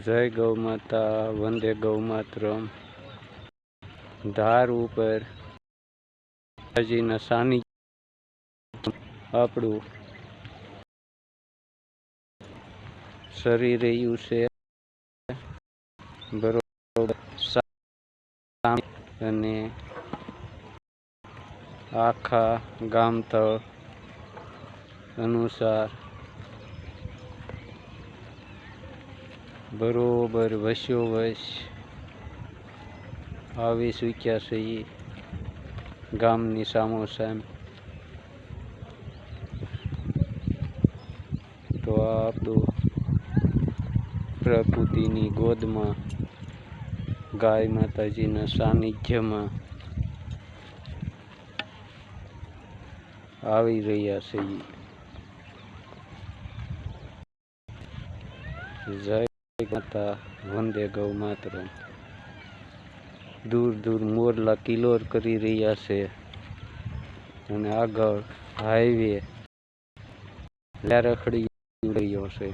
જય ગૌ માતા, વંદે ગૌ માતરમ. ધાર ઉપર માતાજીના સાની આપણું શરીર રહ્યું છે. બરોબર. અને આખા ગામતળ અનુસાર બરોબર વસ્યો વશ આવી સૂક્યા છે ગામની સામો સામ તો આ આપણું પ્રકૃતિની ગોદમાં, ગાય માતાજીના સાનિધ્યમાં આવી રહ્યા છે જય માતા વંદે ગૌ માત્ર દૂર દૂર મોરલા કિલોર કરી રહ્યા છે અને આગળ હાઈવે લારખડી રહ્યો છે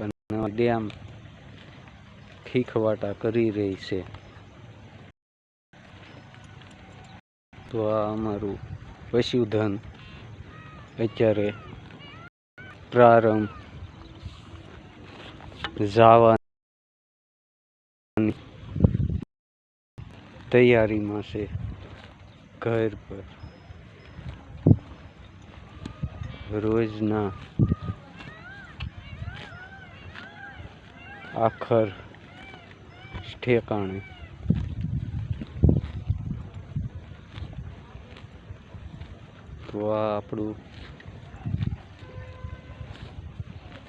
અને ડેમ ખીખવાટા કરી રહી છે. તો આ અમારું પશુધન અત્યારે પ્રારંભ જવાની તૈયારીમાં છે ઘર પર. રોજના આખર ઠેકાણે તો આ આપણું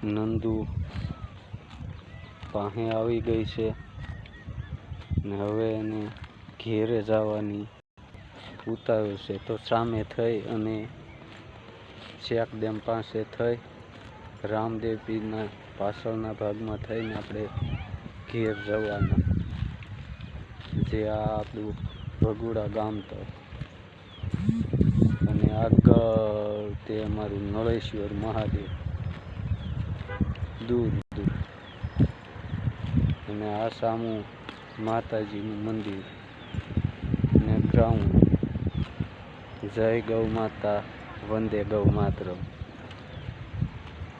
નંદુ પાસે આવી ગઈ છે. ને હવે એને ઘેરે જવાની ઉતાર્યું છે. તો સામે થઈ અને ડેમ પાસે થઈ. રામદેવપીના પાછળના ભાગમાં થઈને આપણે ઘેર જવાના. જે આ આપણું ભગુડા ગામ તો. અને આગળ તે અમારું નળેશ્વર મહાદેવ. દૂર. અને આ સામું માતાજીનું મંદિર ને ગ્રાઉન્ડ. જય ગૌ માતા વંદે ગૌ માતરમ.